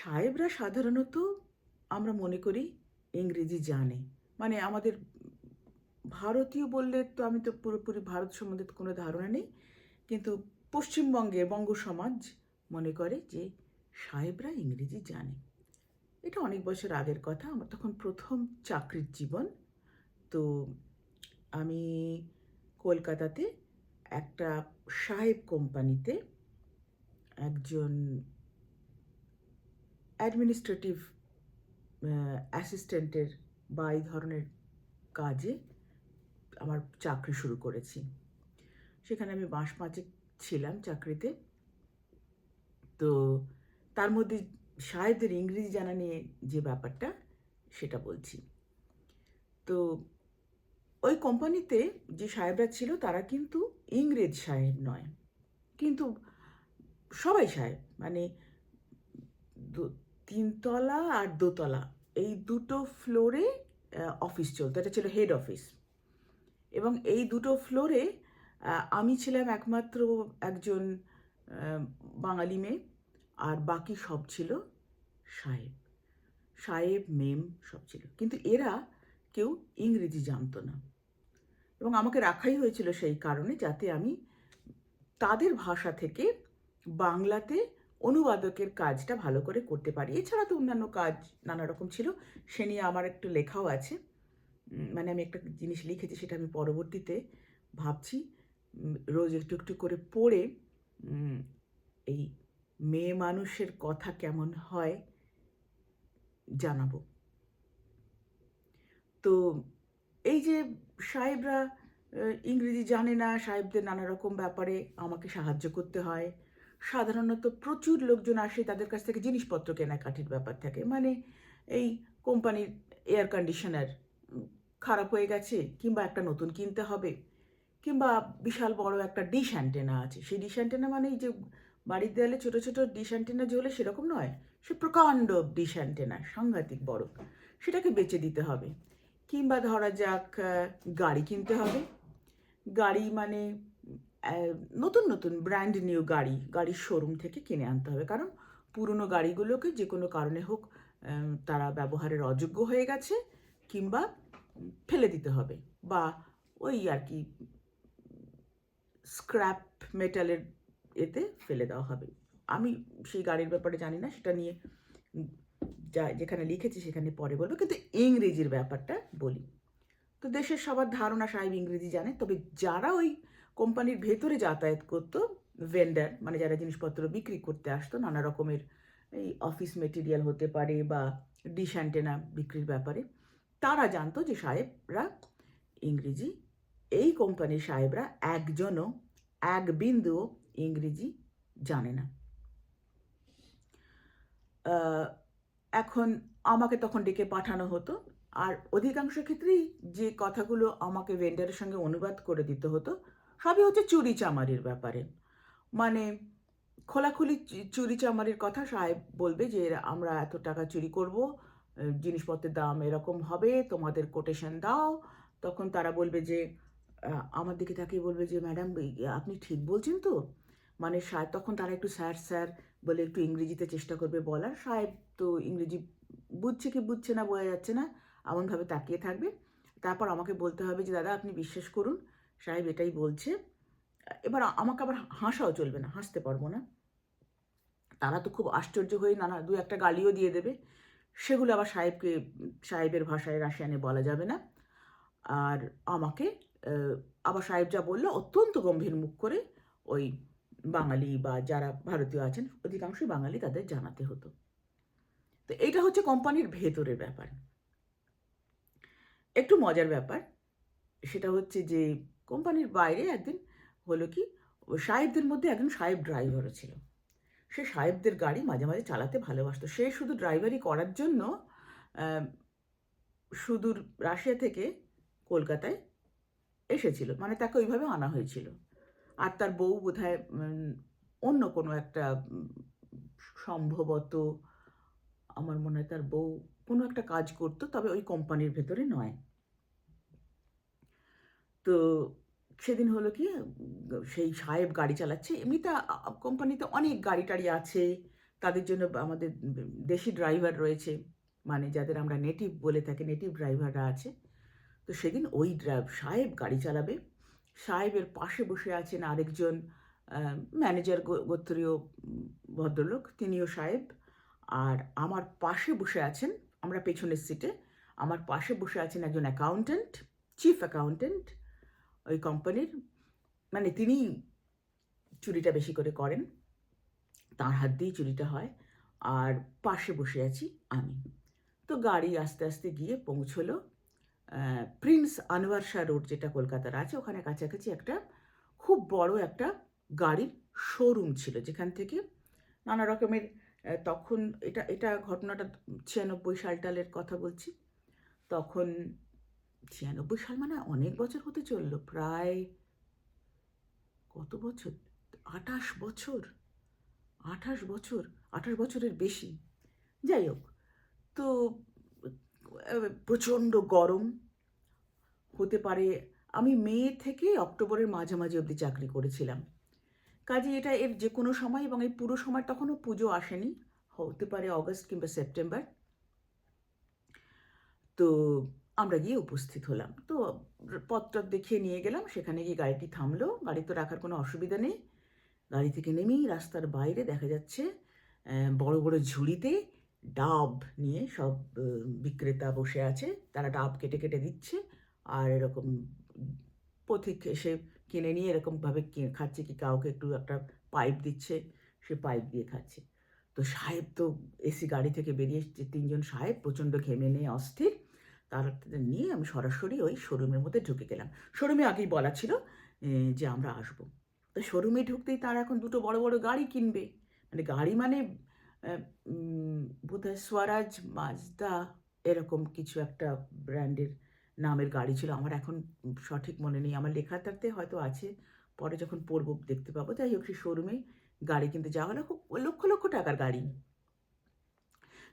সাহেবরা সাধারণত আমরা মনে করি ইংরেজি জানে। মানে আমাদের ভারতীয় বললে তো আমি তো পুরোপুরি ভারত সম্বন্ধে কোনো ধারণা নেই, কিন্তু পশ্চিমবঙ্গে বঙ্গ সমাজ মনে করে যে সাহেবরা ইংরেজি জানে। এটা অনেক বছর আগের কথা, আমার তখন প্রথম চাকরির জীবন। তো আমি কলকাতাতে একটা সাহেব কোম্পানিতে একজন অ্যাডমিনিস্ট্রেটিভ অ্যাসিস্ট্যান্টের বা এই ধরনের কাজে আমার চাকরি শুরু করেছি। সেখানে আমি মাস পাঁচেক ছিলাম চাকরিতে। তো তার মধ্যে সাহেবদের ইংরেজি জানা নিয়ে যে ব্যাপারটা, সেটা বলছি। তো ওই কোম্পানিতে যে সাহেবরা ছিল, তারা কিন্তু ইংরেজ সাহেব নয়। কিন্তু সবাই সাহেব মানে তিনতলা আর দোতলা। এই দুটো ফ্লোরে অফিস চলতো। এটা ছিল হেড অফিস এবং এই দুটো ফ্লোরে আমি ছিলাম একমাত্র একজন বাঙালি মেয়ে, আর বাকি সব ছিল সাহেব। সাহেব মেম সব ছিল। কিন্তু এরা কেউ ইংরেজি জানতো না। এবং আমাকে রাখাই হয়েছিল সেই কারণে যাতে আমি তাদের ভাষা থেকে বাংলাতে অনুবাদকের কাজটা ভালো করে করতে পারি। এছাড়া তো অন্যান্য কাজ নানা রকম ছিল, সে নিয়ে আমার একটু লেখাও আছে। মানে আমি একটা জিনিস লিখেছি, সেটা আমি পরবর্তীতে ভাবছি। রোজ একটু একটু করে পড়ে এই মেয়ে মানুষের কথা কেমন হয় জানাব। তো এই যে সাহেবরা ইংরেজি জানে না, সাহেবদের নানা রকম ব্যাপারে আমাকে সাহায্য করতে হয়। সাধারণত প্রচুর লোকজন আসে তাদের কাছ থেকে জিনিসপত্র কেনাকাটির ব্যাপার থাকে। মানে এই কোম্পানির এয়ার কন্ডিশনার খারাপ হয়ে গেছে কিংবা একটা নতুন কিনতে হবে কিংবা বিশাল বড় একটা ডিশ অ্যান্টেনা আছে। সেই ডিশ অ্যান্টেনা মানে এই যে বাড়ির দেয়ালে ছোটো ছোটো ডিশ অ্যান্টেনা জ্বলে সেরকম নয়, সে প্রকাণ্ড ডিশ অ্যান্টেনা সাংঘাতিক বড়। সেটাকে বেচে দিতে হবে। কিংবা ধরা যাক গাড়ি কিনতে হবে। গাড়ি মানে নতুন নতুন ব্র্যান্ড নিউ গাড়ি, গাড়ির শোরুম থেকে কিনে আনতে হবে। কারণ পুরনো গাড়িগুলোকে যে কোনো কারণে হোক তারা ব্যবহারের অযোগ্য হয়ে গেছে কিংবা ফেলে দিতে হবে বা ওই আর কি স্ক্র্যাপ মেটালের এতে ফেলে দেওয়া হবে। আমি সেই গাড়ির ব্যাপারে জানি না, সেটা নিয়ে যা যেখানে লিখেছি সেখানে পরে বলব, কিন্তু ইংরেজির ব্যাপারটা বলি। তো দেশের সবার ধারণা সাহেব ইংরেজি জানে, তবে যারা ওই কোম্পানির ভেতরে যাতায়াত করতো ভেন্ডার মানে যারা জিনিসপত্র বিক্রি করতে আসতো, নানা রকমের এই অফিস মেটেরিয়াল হতে পারে বা ডিশ অ্যান্টেনা বিক্রির ব্যাপারে, তারা জানতো যে সাহেবরা ইংরেজি, এই কোম্পানির সাহেবরা একজনও, এক বিন্দুও ইংরেজি জানে না। এখন আমাকে তখন ডেকে পাঠানো হতো, আর অধিকাংশ ক্ষেত্রেই যে কথাগুলো আমাকে ভেন্ডারের সঙ্গে অনুবাদ করে দিতে হতো সবই হচ্ছে চুরি চামারির ব্যাপারে। মানে খোলাখুলি চুরি চামারির কথা সাহেব বলবে যে, আমরা এত টাকা চুরি করব জিনিসপত্রের দাম এরকম হবে, তোমাদের কোটেশন দাও। তখন তারা বলবে যে আমার দিকে তাকিয়ে বলবে যে, ম্যাডাম আপনি ঠিক বলছেন তো। মানে সাহেব, তখন তারা একটু স্যার স্যার বলে একটু ইংরেজিতে চেষ্টা করবে বলার। সাহেব তো ইংরেজি বুঝছে কি বুঝছে না, বোঝা যাচ্ছে না। এমনভাবে তাকিয়ে থাকবে। তারপর আমাকে বলতে হবে যে, দাদা, আপনি বিশ্বাস করুন সাহেব এটাই বলছে। এবার আমাকে আবার হাসাও চলবে না, হাসতে পারব না। তারা তো খুব আশ্চর্য হয়ে নানা দু একটা গালিও দিয়ে দেবে। সেগুলো আবার সাহেবকে, সাহেবের ভাষায় রাশিয়ানে বলা যাবে না। আর আমাকে আবার সাহেব যা বলল অত্যন্ত গম্ভীর মুখ করে ওই বাঙালি বা যারা ভারতীয় আছেন, অধিকাংশই বাঙালি তাদের জানাতে হতো। তো এইটা হচ্ছে কোম্পানির ভেতরের ব্যাপার। একটু মজার ব্যাপার, সেটা হচ্ছে যে কোম্পানির বাইরে একদিন হলো কি, সাহেবদের মধ্যে একজন সাহেব ড্রাইভারও ছিল। সে সাহেবদের গাড়ি মাঝে মাঝে চালাতে ভালোবাসত। সে শুধু ড্রাইভারি করার জন্য সুদূর রাশিয়া থেকে কলকাতায় এসেছিল। মানে তাকে ওইভাবে আনা হয়েছিল। আর তার বউ বোধহয় অন্য কোনো একটা সম্ভবত আমার মনে হয় তার বউ কোনো একটা কাজ করতো, তবে ওই কোম্পানির ভেতরে নয়। তো সেদিন হলো কি, সেই সাহেব গাড়ি চালাচ্ছে। এমনিতে কোম্পানিতে অনেক গাড়ি টাড়ি আছে, তাদের জন্য আমাদের দেশি ড্রাইভার রয়েছে মানে যাদের আমরা নেটিভ বলে থাকি নেটিভ ড্রাইভাররা আছে। তো সেদিন ওই ড্রাইভ সাহেব গাড়ি চালাবে। সাহেবের পাশে বসে আছেন আরেকজন ম্যানেজার গোত্রীয় ভদ্রলোক, তিনিও সাহেব। আর আমার পাশে বসে আছেন, আমরা পেছনের সিটে আমার পাশে বসে আছেন একজন অ্যাকাউন্টেন্ট চিফ অ্যাকাউন্টেন্ট ওই কোম্পানির মানে তিনি চুরিটা বেশি করে করেন। তার হাত দিয়েই চুরিটা হয়। আর পাশে বসে আছি আমি। তো গাড়ি আস্তে আস্তে গিয়ে পৌঁছলো প্রিন্স আনোয়ার শাহ রোড যেটা কলকাতার আছে। ওখানে কাছাকাছি একটা খুব বড় একটা গাড়ির শোরুম ছিল, যেখান থেকে নানা রকমের তখন এটা এটা ঘটনাটা ছিয়ানব্বই সাল টালের কথা বলছি। তখন ছিয়ানব্বই সাল মানে অনেক বছর হতে চলল প্রায় কত বছর? আঠাশ বছর আঠাশ বছর আঠাশ বছরের বেশি। যাই হোক তো প্রচণ্ড গরম হতে পারে। আমি মে থেকে অক্টোবরের মাঝামাঝি অবধি চাকরি করেছিলাম। কাজে এটা এর যে কোনো সময় এবং এই পুরো সময় তখনও পুজো আসেনি হতে পারে অগস্ট কিংবা সেপ্টেম্বর। তো গিয়ে উপস্থিত হলাম। তো পত্র দেখিয়ে নিয়ে গেলাম, সেখানে গিয়ে গাড়িটি থামলো। গাড়ি তো রাখার কোনো অসুবিধা নেই। গাড়ি থেকে নেমেই রাস্তার বাইরে দেখা যাচ্ছে বড় বড় ঝুড়িতে ডাব নিয়ে সব বিক্রেতা বসে আছে। তারা ডাব কেটে কেটে দিচ্ছে আর এরকম পথিক এসে কিনে নিয়ে এরকমভাবে খাচ্ছে কি কাউকে একটু একটা পাইপ দিচ্ছে, সে পাইপ দিয়ে খাচ্ছে। তো সাহেব তো এসি গাড়ি থেকে বেরিয়ে তিনজন সাহেব প্রচণ্ড ঘেমে নিয়ে অস্থির। তারা নিয়ে আমি সরাসরি ওই শোরুমের মধ্যে ঢুকে গেলাম। শোরুমে আগেই বলা ছিল যে আমরা আসব। তো শোরুমে ঢুকতেই তারা এখন দুটো বড় বড় গাড়ি কিনবে। মানে গাড়ি মানে বোধহয় স্বরাজ, মাজদা এরকম কিছু একটা ব্র্যান্ডের নামের গাড়ি ছিল। আমার এখন সঠিক মনে নেই। আমার লেখাটাতে হয়তো আছে। পরে যখন পড়ব, দেখতে পাবো। যাই হোক, সেই শোরুমে গাড়ি কিনতে যাওয়া হলো। খুব লক্ষ লক্ষ টাকার গাড়ি।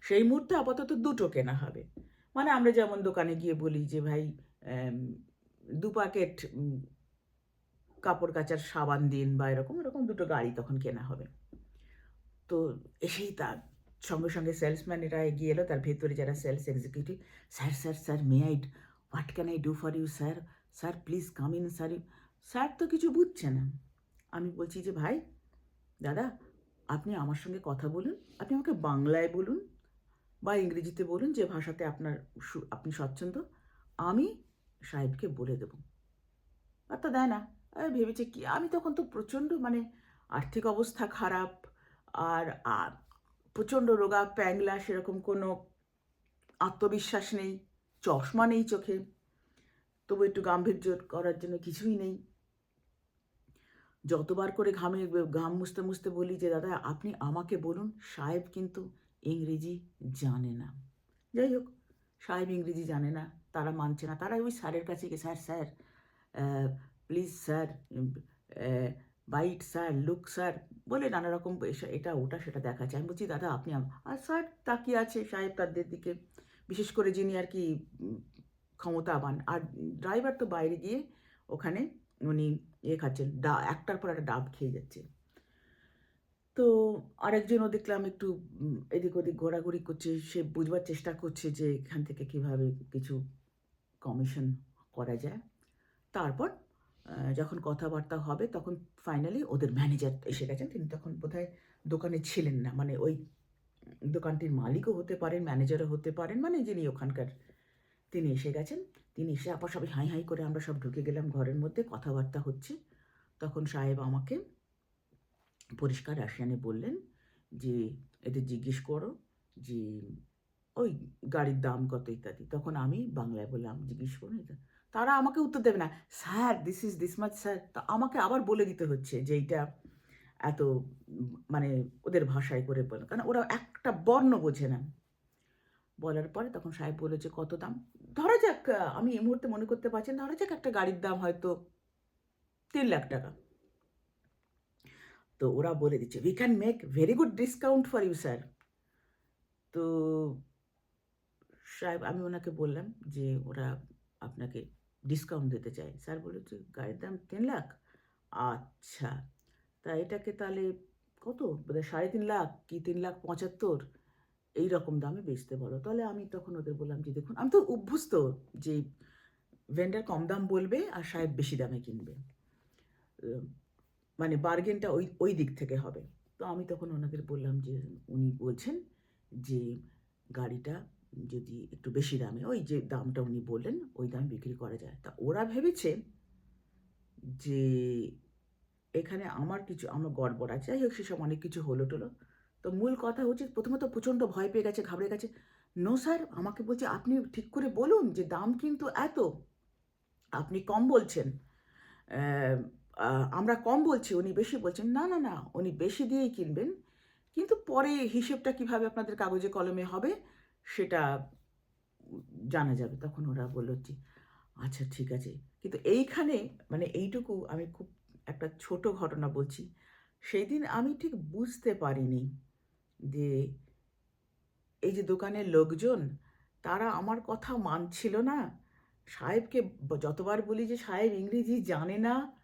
সেই মুহূর্তে আপাতত দুটো কেনা হবে। মানে আমরা যেমন দোকানে গিয়ে বলি যে, ভাই দু প্যাকেট কাপড় কাচার সাবান দিন বা এরকম এরকম দুটো গাড়ি তখন কেনা হবে। তো এসেই তার সঙ্গে সঙ্গে সেলসম্যানেরা এগিয়ে এলো, তার ভেতরে যারা sales executive sir sir sir may I what can I do for you sir sir please come in sir sir তো কিছু বুঝছে না। আমি বলছি যে, ভাই, দাদা, আপনি আমার সঙ্গে কথা বলুন, আপনি আমাকে বাংলায় বলুন বা ইংরেজিতে বলুন যে ভাষাতে আপনার আপনি স্বচ্ছন্দ আমি সাহেবকে বলে দেব। আর তো দেয় না। ভেবেছে কি, আমি তখন তো প্রচণ্ড মানে আর্থিক অবস্থা খারাপ আর প্রচণ্ড রোগা, প্যাংলা সেরকম কোনো আত্মবিশ্বাস নেই, চশমা নেই চোখে। তবু একটু গাম্ভীর্য করার জন্য কিছুই নেই। যতবার করে ঘামে, ঘাম মুছতে মুছতে বলি যে, দাদা, আপনি আমাকে বলুন, সাহেব কিন্তু ইংরেজি জানে না। যাই হোক, সাহেব ইংরেজি জানে না, তারা মানছে না। তারা ওই স্যারের কাছে গিয়ে, sir sir please sir bite sir look sir বলে নানা রকম এটা, ওটা, সেটা দেখাচ্ছে। আমি বলছি, দাদা, আপনি আম-" আর স্যার তাকিয়ে আছে, সাহেব তাদের দিকে। বিশেষ করে যিনি আর কি ক্ষমতাবান। আর ড্রাইভার তো বাইরে গিয়ে ওখানে উনি ইয়ে খাচ্ছেন, ডা, একটার পর একটা ডাব খেয়ে যাচ্ছে। তো আরেকজনও দেখলাম একটু এদিক ওদিক ঘোরাঘুরি করছে, সে বুঝবার চেষ্টা করছে যে এখান থেকে কীভাবে কিছু কমিশন করা যায়। তারপর যখন কথাবার্তা হবে তখন ফাইনালি ওদের ম্যানেজার এসে গেছেন। তিনি তখন বোধহয় দোকানে ছিলেন না। মানে ওই দোকানটির মালিকও হতে পারেন ম্যানেজারও হতে পারেন মানে যিনি ওখানকার তিনি এসে গেছেন। তিনি এসে আবার সবাই হাই হাই করে আমরা সব ঢুকে গেলাম ঘরের মধ্যে, কথাবার্তা হচ্ছে। তখন সাহেব আমাকে পরিষ্কার রাশিয়ানে বললেন যে, এদের জিজ্ঞেস করো যে, ওই গাড়ির দাম কত ইত্যাদি। তখন আমি বাংলায় বললাম জিজ্ঞেস করুন এটা। তারা আমাকে উত্তর দেবে না, sir this is this much sir তা আমাকে আবার বলে দিতে হচ্ছে যে, এইটা এত মানে ওদের ভাষায় করে বলে। কারণ ওরা একটা বর্ণ বোঝে না। বলার পরে তখন সাহেব বলেছে কত দাম? ধরা যাক, আমি এই মুহূর্তে মনে করতে পারছি ধরা যাক একটা গাড়ির দাম হয়তো তিন লাখ টাকা। তো ওরা বলে দিচ্ছে we can make very good discount for you sir তো সাহেব, আমি ওনাকে বললাম যে ওরা আপনাকে ডিসকাউন্ট দিতে চায়। স্যার বলেছে গাড়ির দাম তিন লাখ? আচ্ছা তা এটাকে তাহলে কত? বোধহয় সাড়ে তিন লাখ কি তিন লাখ পঁচাত্তর? এই রকম দামে বেচতে বলো। তাহলে আমি তখন ওদের বললাম যে, দেখুন, আমি তো অভ্যস্ত যে ভেন্ডার কম দাম বলবে আর সাহেব বেশি দামে কিনবে। মানে বার্গেনটা ওই ওই দিক থেকে হবে। তো আমি তখন ওনাদের বললাম যে, উনি বলছেন যে, গাড়িটা যদি একটু বেশি দামে, ওই যে দামটা উনি বললেন, ওই দামে বিক্রি করা যায়। তা ওরা ভেবেছে যে, এখানে আমার কিছু, আমার গড়বড় আছে। যাই হোক, সেসব অনেক কিছু হলো টলো তো মূল কথা হচ্ছে, প্রথমত প্রচণ্ড ভয় পেয়ে গেছে, ঘাবড়ে গেছে। নো স্যার, আমাকে বলছে, আপনি ঠিক করে বলুন যে, দাম কিন্তু এত। আপনি কম বলছেন। আমরা কম বলছি, উনি বেশি বলছেন, না না না, উনি বেশি দিয়েই কিনবেন। কিন্তু পরে হিসেবটা কীভাবে আপনাদের কাগজে কলমে হবে, সেটা জানা যাবে। তখন ওরা বলল যে আচ্ছা ঠিক আছে। কিন্তু এইখানে মানে এইটুকু আমি খুব একটা ছোট ঘটনা বলছি সেই দিন আমি ঠিক বুঝতে পারিনি যে এই যে দোকানের লোকজন, তারা আমার কথা মানছিল না। সাহেবকে যতবার বলি যে, সাহেব ইংরেজি জানে না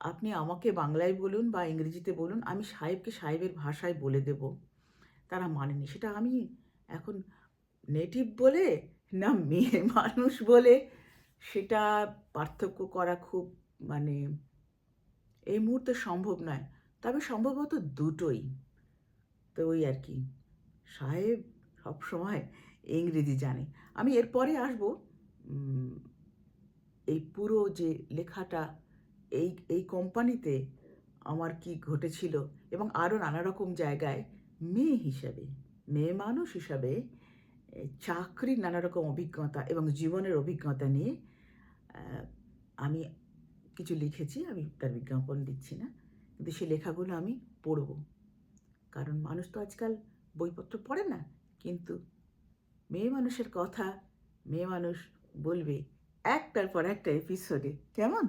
আপনি আমাকে বাংলায় বলুন বা ইংরেজিতে বলুন, আমি সাহেবকে সাহেবের ভাষায় বলে দেব। তারা মানেনি। সেটা আমি এখন নেটিভ বলে না মেয়ে মানুষ বলে, সেটা পার্থক্য করা খুব মানে এই মুহূর্তে সম্ভব নয়। তবে সম্ভবত দুটোই। তো ওই আর কি। সাহেব সবসময় ইংরেজি জানে। আমি এরপরে আসব এই পুরো যে লেখাটা এই এই কোম্পানিতে আমার কি ঘটেছিল এবং আরও নানা রকম জায়গায় মেয়ে হিসাবে, মেয়ে মানুষ হিসাবে চাকরির নানা রকম অভিজ্ঞতা এবং জীবনের অভিজ্ঞতা নিয়ে আমি কিছু লিখেছি, আমি তার বিজ্ঞাপন দিচ্ছি না, কিন্তু সেই লেখাগুলো আমি পড়ব। কারণ মানুষ তো আজকাল বইপত্র পড়ে না, কিন্তু মেয়ে মানুষের কথা, মেয়ে মানুষ বলবে একটার পর একটা এপিসোডে, কেমন?